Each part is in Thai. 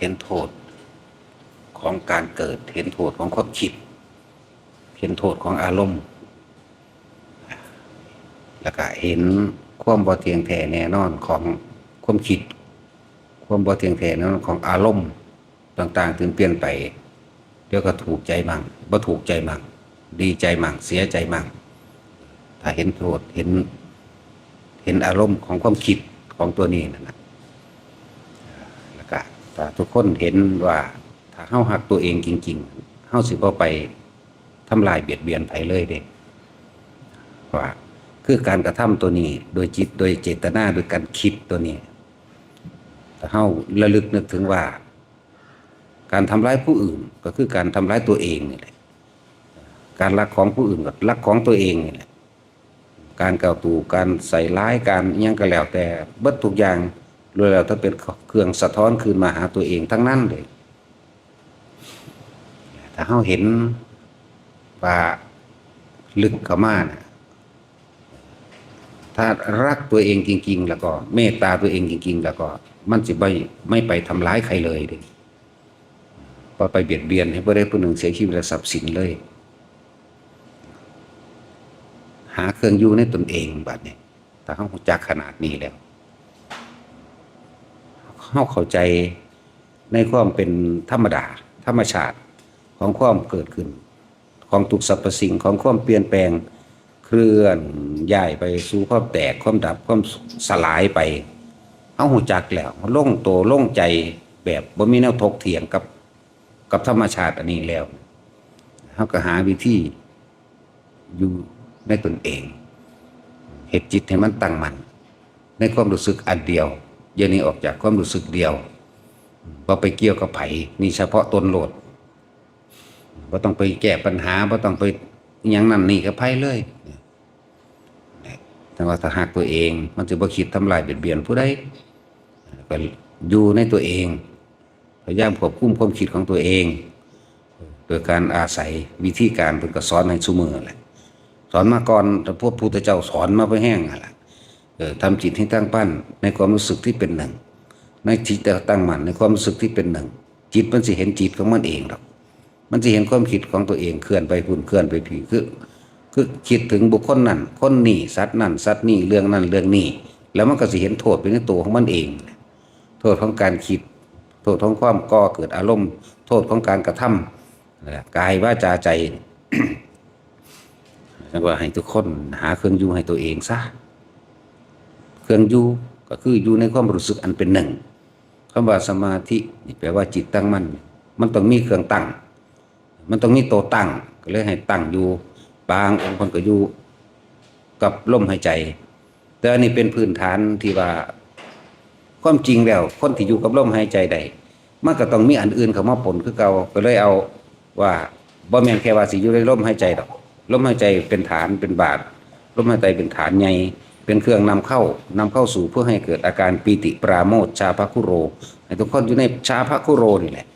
เห็นโทษของการเกิด เห็นโทษของความคิด เห็นโทษของอารมณ์ แล้วก็เห็นความบ่เทียงแท้แน่นอนของความคิด ความบ่เทียงแท้แน่นอนของอารมณ์ต่างๆถึงเปลี่ยนไปเดี๋ยวก็ถูกใจมั่งบ่ถูกใจมั่งดีใจมั่งเสียใจมั่งถ้าเห็นโทษเห็น เห็นอารมณ์ของความคิดของตัวนี้นั่นนะ แล้วก็ถ้าทุกคนเห็นว่าถ้าเฮาหักตัวเองจริง ๆเฮาสิบ่ไปทำลายเบียดเบียนไผเลยเด้ว่าคือการกระทำตัวนี้ โดยจิตโดยเจตนาโดยการคิดตัวนี้ถ้าเฮาระลึกนึกถึงว่า การทำร้ายผู้อื่นก็คือการทำร้ายตัวเองนี่แหละการรักของผู้อื่นก็รักของตัวเองนี่แหละการเก่าตู่การใส่ร้ายการยังก็แล้วแต่เบิดทุกอย่าง รวมแล้วถ้าเป็นเครื่องสะท้อนคืนมาหาตัวเองทั้งนั้นเลยถ้าเฮาเห็นว่าลึกเข้ามานะถ้ารักตัวเองจริง ๆ แล้วก็ เมตตาตัวเองจริง ๆ แล้วก็ มันสิไม่ไม่ไปทำร้ายใครเลยเด้พอไปเบียดเบียนให้ผู้ใดผู้หนึ่งเสียชีวิตและทรัพย์สินเลย หาเครื่องอยู่ในตนเองบัดนี้แต่เขาจักขนาดนี้แล้ว เขาเข้าใจในความเป็นธรรมดา ธรรมชาติของความเกิดขึ้น ของทุกสรรพสิ่งของความเปลี่ยนแปลงเคลื่อนย้ายไปสู่ความแตกความดับความสลายไปเขาหูจักแล้วโล่งโตวโล่งใจแบบบ่มีแนวทกเถียงกับกับธรรมชาติอันนี้แล้วเขาก็หาวิธีอยู่ในตนเอง เหตุจิตให้มันตั้งมัน ในความรู้สึกอันเดียว ย่านี้ออกจากความรู้สึกเดียวว่าไปเกี่ยวกับไผนี่เฉพาะตนโหลดว่าต้องไปแก้ปัญหาว่าต้องไปยังนั่นนี่กับไผเลยแต่ว่าถ้าหากตัวเอง มันจะบ่คิดทำลายเบียดเบียนผู้ใดก็อยู่ในตัวเอง พยายามควบคุมความคิดของตัวเอง โดยการอาศัยวิธีการเป็นก็สอนให้ซุมือแหละสอนมาก่อนแต่พวกพุทธเจ้าสอนมาไปแห้งอะไร ทำจิตให้ตั้งปั้นในความรู้สึกที่เป็นหนึ่ง ในจิตแต่ตั้งมั่นในความรู้สึกที่เป็นหนึ่ง จิตมันสิเห็นจิตของมันเองหรอกมันจะเห็นความคิดของตัวเองเคลื่อนไปพุ่นเคลื่อนไปผีคือคือคิดถึงบุคคลนั้นคนนี้สัตว์นั้นสัตว์นี้เรื่องนั้นเรื่องนี้แล้วมันก็สิเห็นโทษเป็นตัวของมันเอง โทษของการคิด โทษของความก่อเกิดอารมณ์ โทษของการกระทำนั่นแหละกายว่าจาใจแล้วก็ให้ทุกคนหาเครื่องยู่ให้ตัวเองซะ เครื่องอยู่ก็คืออยู่ในความรู้สึกอันเป็นหนึ่งคำว่าสมาธินี่แปลว่าจิตตั้งมั่นมันต้องมีเครื่องตั้ง มันต้องมีโตตั้งก็เลยให้ตั้งอยู่บางองค์คนก็อยู่กับลมหายใจ แต่อันนี้เป็นพื้นฐานที่ว่าความจริงแล้วคนที่อยู่กับลมหายใจใดมันก็ต้องมีอันอื่นเข้ามาปนคือเก่าก็เลยเอาว่าบ่แม่นแค่ว่าสิอยู่ในลมหายใจดอกลมหายใจเป็นฐานเป็นบาทลมหายใจเป็นฐานใหญ่ เป็นเครื่องนำเข้านำเข้าสู่เพื่อให้เกิดอาการปีติปราโมทชาภคุโรให้ทุกคนอยู่ในชาภคุโรนี่แหละ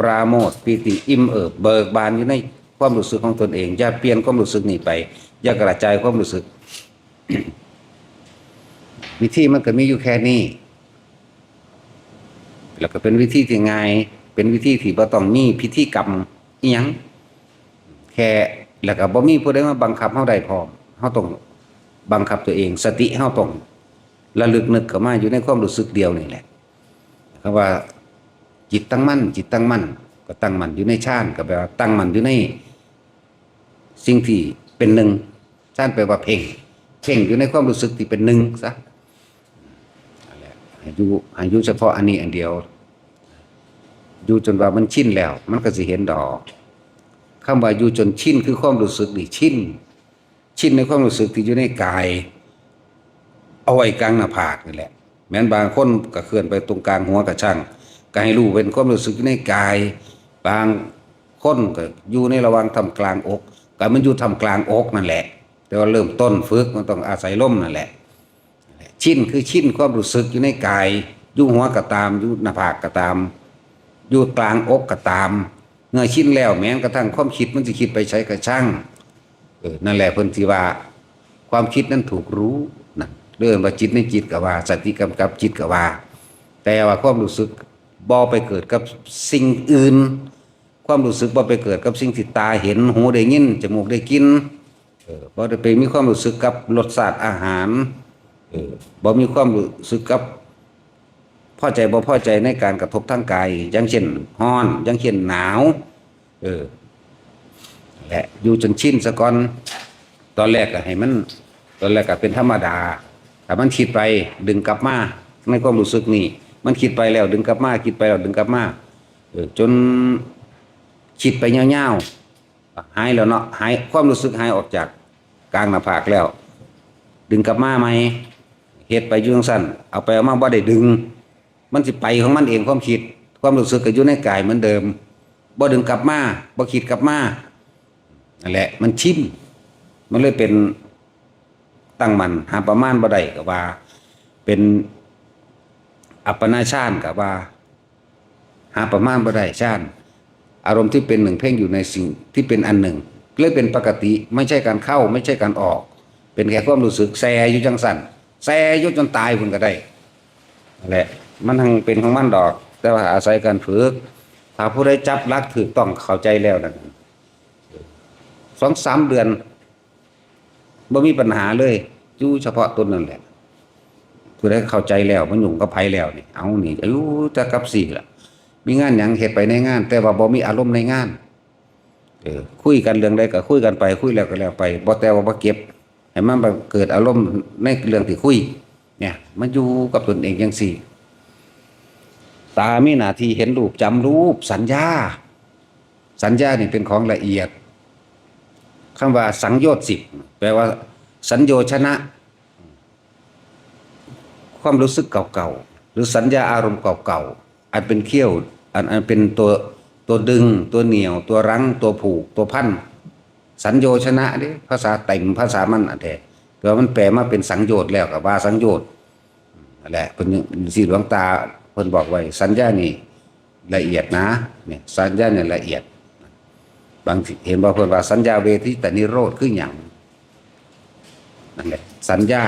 ปราโมทปีติอิ่มเอิบเบิกบานอยู่ในความรู้สึกของตนเอง อย่าเปลี่ยนความรู้สึกนี้ไป อย่ากระจายความรู้สึก วิธีมันก็มีอยู่แค่นี้ แล้วก็เป็นวิธีที่ง่าย เป็นวิธีที่บ่ต้องมีพิธีกรรมอีหยังแค่แล้วก็บ่มีผู้ใดมาบังคับเฮาได้พร้อมเฮาต้อง บังคับตัวเอง สติเฮาต้องระลึกนึกเข้ามาอยู่ในความรู้สึกเดียวนี่แหละคำว่าจิตตั้งมั่น จิตตั้งมั่น ก็ตั้งมั่นอยู่ในฌานก็แปลว่าตั้งมั่นอยู่ใน สิ่งที่เป็นหนึ่งฌานแปลว่าเพ่งเพ่งอยู่ในความรู้สึกที่เป็นหนึ่งซะนั่นแหละให้อยู่อยู่เฉพาะอันนี้อันเดียวอยู่จนว่ามันชินแล้ว มันก็สิเห็นดอกคำว่าอยู่จนชินคือความรู้สึกนี่ชิน ชินในความรู้สึกที่อยู่ในกาย เอาไว้กลางหน้าผากนี่แหละ แม้นบางคนก็เคลื่อนไปตรงกลางหัวกระช่างก็ให้รู้เป็นความรู้สึกอยู่ในกาย บางคนก็อยู่ในระหว่างทำกลางอกก็มันอยู่ทำกลางอกนั่นแหละ แต่ว่าเริ่มต้นฝึกมันต้องอาศัยลมนั่นแหละ ชินคือชินความรู้สึกอยู่ในกายอยู่หัวก็ตามอยู่หน้าผากก็ตาม อยู่กลางอกก็ตามเมื่อชินแล้วแม้กระทั่งความคิดมันจะคิดไปใช้กระช่าง ออนั่นแหละเพิ่นที่ว่า ความคิดนั้นถูกรู้นะเรื่องว่าจิตในจิตกับว่า สติกำกับจิตกับว่า แต่ว่าความรู้สึกบ่ไปเกิดกับสิ่งอื่น ความรู้สึกบ่ไปเกิดกับสิ่งที่ตาเห็นหูได้ยินจมูกได้กินเออบ่ได้ไปมีความรู้สึกกับรสชาติอาหารเออบ่มีความรู้สึกกับพอใจบ่พอใจในการกระทบทางกายอย่างเช่นร้อนอย่างเช่นหนาว เออ และอยู่จนชินซะก่อนตอนแรกก็ให้มัน ตอนแรกก็เป็นธรรมดาแต่มันคิดไปดึงกลับมาในความรู้สึกนี่มันคิดไปแล้วดึงกลับมาคิดไปแล้วดึงกลับมาจนคิดไปยาๆหายแล้วเนาะหายความรู้สึกหายออกจากกลางหน้าผากแล้ว ดึงกลับมาไหมเหตุไปอยุ่จั่งสั้นเอาไปเอามาบ่ได้ดึง มันสิไปของมันเองความคิด ความรู้สึกก็อยู่ในกายเหมือนเดิมบ่ดึงกลับมาบ่คิดกลับมา นั่นแหละ มันชินมันเลยเป็นตั้งมันหาประมาณบ่ได้ก็ว่า เป็นอัปปนาชาติก็ว่า หาประมาณบ่ได้ชาติอารมณ์ที่เป็นหนึ่งเพ่งอยู่ในสิ่งที่เป็นอันหนึ่งเลยเป็นปกติไม่ใช่การเข้า ไม่ใช่การออก เป็นแค่ความรู้สึกแซ่อยู่จังสันแซ่อยู่จนตายพุ่นก็ได้นั่นแหละ มันทังเป็นของมันดอก แต่ว่าอาศัยการฝึกถ้าผู้ใดจับลักถือต้องเข้าใจแล้วนั่น สองสามเดือนบ่มีปัญหาเลยอยู่เฉพาะต้นนั่นแหละผู้ใดเข้าใจแล้วมันหยุ่งกับไผแล้วนี่เอานี่อายุจะกับสี่ละมีงานหยังเฮ็ดไปในงาน แต่ว่าบ่มีอารมณ์ในงานเออคุยกันเรื่องใดก็คุยกันไป คุยแล้วก็แล้วไปบ่แต่ว่าบ่เก็บให้มันบ่เกิดอารมณ์ในเรื่องที่คุย เนี่ย มันอยู่กับตนเองจังสี่ ตามีหน้าที่เห็นรูปจำรูปสัญญา สัญญานี่เป็นของละเอียด คำว่าสังโยชน์สิบแปลว่าสัญโยชนะ ความรู้สึกเก่าๆหรือสัญญาอารมณ์เก่าๆอันเป็นเขี้ยวอันอันเป็นตัวตัวดึง ตัวเหนียว ตัวรั้ง ตัวผูก ตัวพันสัญโยชนะเด้ภาษาเต็มภาษามันอันแท้แต่ว่ามันแปลมาเป็นสังโยชน์แล้วกับว่าสังโยชน์นั่นแหละเพิ่นสีหลวงตาเพิ่นบอกไว้ สัญญานี่ละเอียดนะเนี่ยสัญญาเนี่ยละเอียด บางทีเห็นบ่เพิ่นว่าสัญญาเวทิตนิโรธคือหยังนั่นแหละสัญญา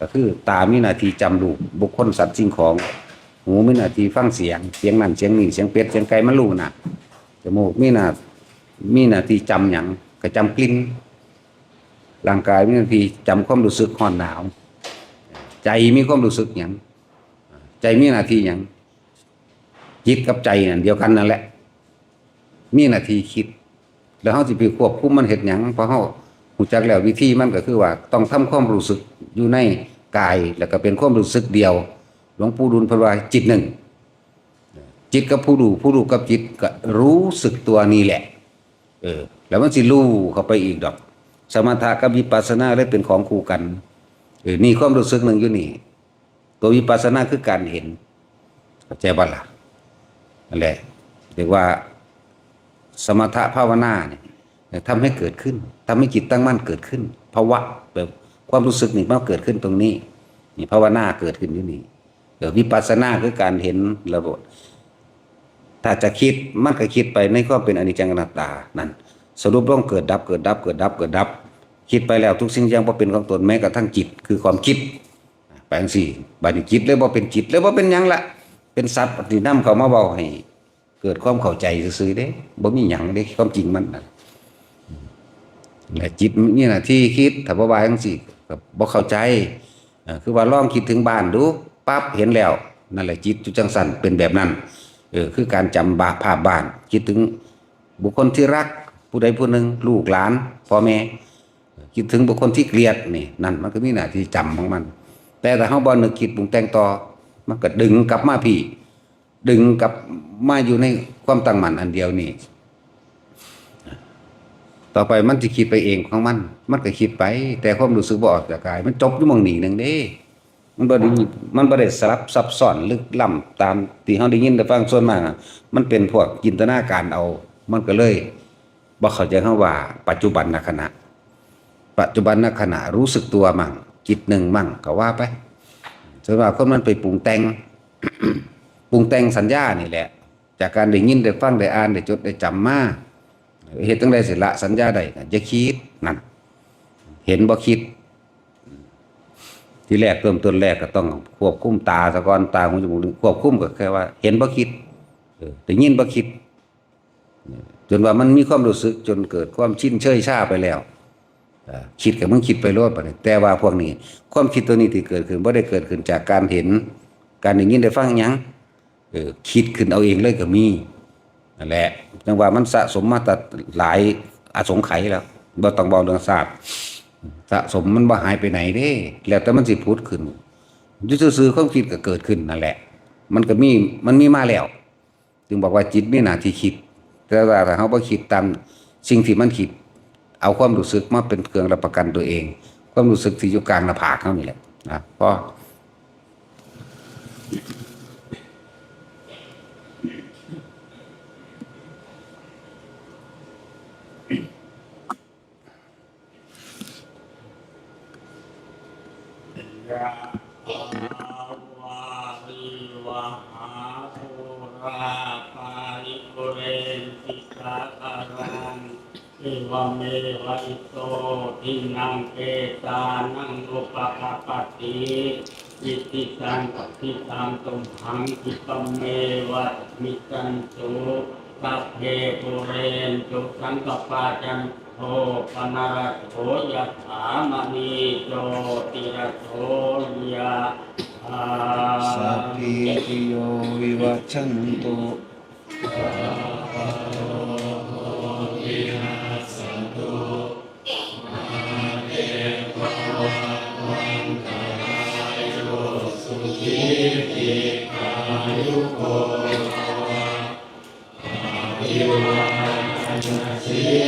ก็คือตามีหน้าที่จำรูปบุคคลสัตว์สิ่งของ หูมีหน้าที่ฟังเสียง เสียงนั่นเสียงนี่เสียงเป็ดเสียงไก่มันรู้น่ะจมูกมีหน้ามีหน้าที่จำหยังก็จำกลิ่นร่างกายมีหน้าที่จำความรู้สึกร้อนหนาว ใจมีความรู้สึกหยังใจมีหน้าที่หยังจิตกับใจนั่นเดียวกันนั่นแหละ มีหน้าที่คิด แล้วเฮาสิไปควบคุมมันเฮ็ดหยังเพราะเฮาฮู้จักแล้ววิธีมันก็คือว่า ต้องทำความรู้สึกอยู่ในกายแล้วก็เป็นความรู้สึกเดียวหลวงปู่ดุลพิ่นว่าจิตหนึ่ง จิตกับผู้ดูผู้ดูกับจิตก็รู้สึกตัวนี่แหละ เออ แล้วมันสิรู้เข้าไปอีกดอก สมถะกับวิปัสสนาได้เป็นของคู่กันเออนี่ความรู้สึกหนึ่งอยู่นี่ตัววิปัสสนาคือการเห็นเข้าใจบ่ล่ะนั่นแหละเรียกว่า สมถะภาวนาเนี่ยทำให้เกิดขึ้นทำให้จิตตั้งมั่นเกิดขึ้นภาวะแบบความรู้สึกนี่มันเกิดขึ้นตรงนี้นี่ภาวนาเกิดขึ้นอยู่นี่เดี๋ยววิปัสสนาคือการเห็นระบบถ้าจะคิดมันก็คิดไปในความเป็นอนิจจังอนัตตานั่นสรุปร่องเกิดดับเกิดดับเกิดดับเกิดดับ คิดไปแล้วทุกสิ่งอย่างบ่เป็นของตนแม้กระทั่งจิตคือความคิดแปลงสี่บาดนี้จิตเลยบ่เป็นจิตเลยบ่เป็นยังละเป็นสัตว์ที่นำเขามาเว้าให้ เกิดความเข้าใจซื่อๆเด้บ่มีหยังเด้ความจริงมันน่ะจิตมีหน้าที่คิดถ้าบ่ว่าจังซี่ก็บ่เข้าใจคือว่าลองคิดถึงบ้านดูปั๊บเห็นแล้วนั่นแหละจิตจุจังสันเป็นแบบนั้นเออคือการจำบาภาพบ้าน คิดถึงบุคคลที่รัก ผู้ใดผู้หนึ่งลูกหลานพ่อแม่คิดถึงบุคคลที่เกลียดนี่นั่นมันก็มีหน้าที่จำของมัน แต่ถ้าเฮาบ่นึกคิดปรุงแต่งต่อมันก็ดึงกลับมาพี่ ดึงกลับมาอยู่ในความตั้งมั่นอันเดียวนี่ต่อไปมันจะคิดไปเองของมัน มันก็คิดไป แต่ความรู้สึกบ่ออกจากกาย มันจบอยู่มองนี้หนึ่งเด้ มันบ่ได้มันบ่ได้สลับซับซ้อนลึกล้ำตามที่เฮาได้ยินได้ฟังส่วนมากมันเป็นพวกจินตนาการเอา มันก็เลยบ่เข้าใจคำว่า ปัจจุบันนขณะ ปัจจุบันขณะรู้สึกตัวมั่งจิตหนึ่งมั่งก็ว่าไปส่วนมากคนมันไปปรุงแต่ง ปรุงแต่งสัญญานี่แหละ จากการได้ยินได้ฟังได้อ่านได้จดได้จำมาเฮ็ดจังได๋สิละสัญญาได้ก็อย่าคิดนั่นเห็นบ่คิด ที่แรกเริ่มต้นแรกก็ต้องควบคุมตาซะกอนตาหูจมูกควบคุมก็แค่ว่า เห็นบ่คิดได้ยินบ่คิด จนว่ามันมีความรู้สึกจนเกิดความชินเชยชาไปแล้วคิดกับมึงคิดไปโลดบัดนี้แต่ว่าพวกนี้ ความคิดตัวนี้ที่เกิดขึ้นบ่ได้เกิดขึ้นจากการเห็น การได้ยินได้ฟังยัง เออคิดขึ้นเอาเองเลยก็มีนั่นแหละจังว่ามันสะสมมาแต่หลายอสงไขยแล้วบ่ต้องบอกเรื่องศาสตร์สะสมมันบ่หายไปไหนเด้ แล้วแต่มันสิพูดขึ้นอยู่ซื่อความคิดก็เกิดขึ้นนั่นแหละ มันก็มีมันมีมาแล้ว จึงบอกว่าจิตไมีหนาที่คิด แต่ว่าถ้าเขาบ่คิดตามสิ่งที่มันคิด เอาความรู้สึกมาเป็นเครื่องรับประกันตัวเอง ความรู้สึกที่อยู่กลางหน้าผากเขานี่แหละนะเพราะ ยะวาริวหาภูราปาริปุเรนติสาคารังเอวเมวะอิโตทินังเกตานังอุปกาปติอิติสังปฏิตังตุมหังคิปเมวะมิจันตุตัพเพปุเรนจุสังกปาจันโทปนารโถยะถามณีโจติระโถยะถา สัพพิติโยวิวัชชันตุตุ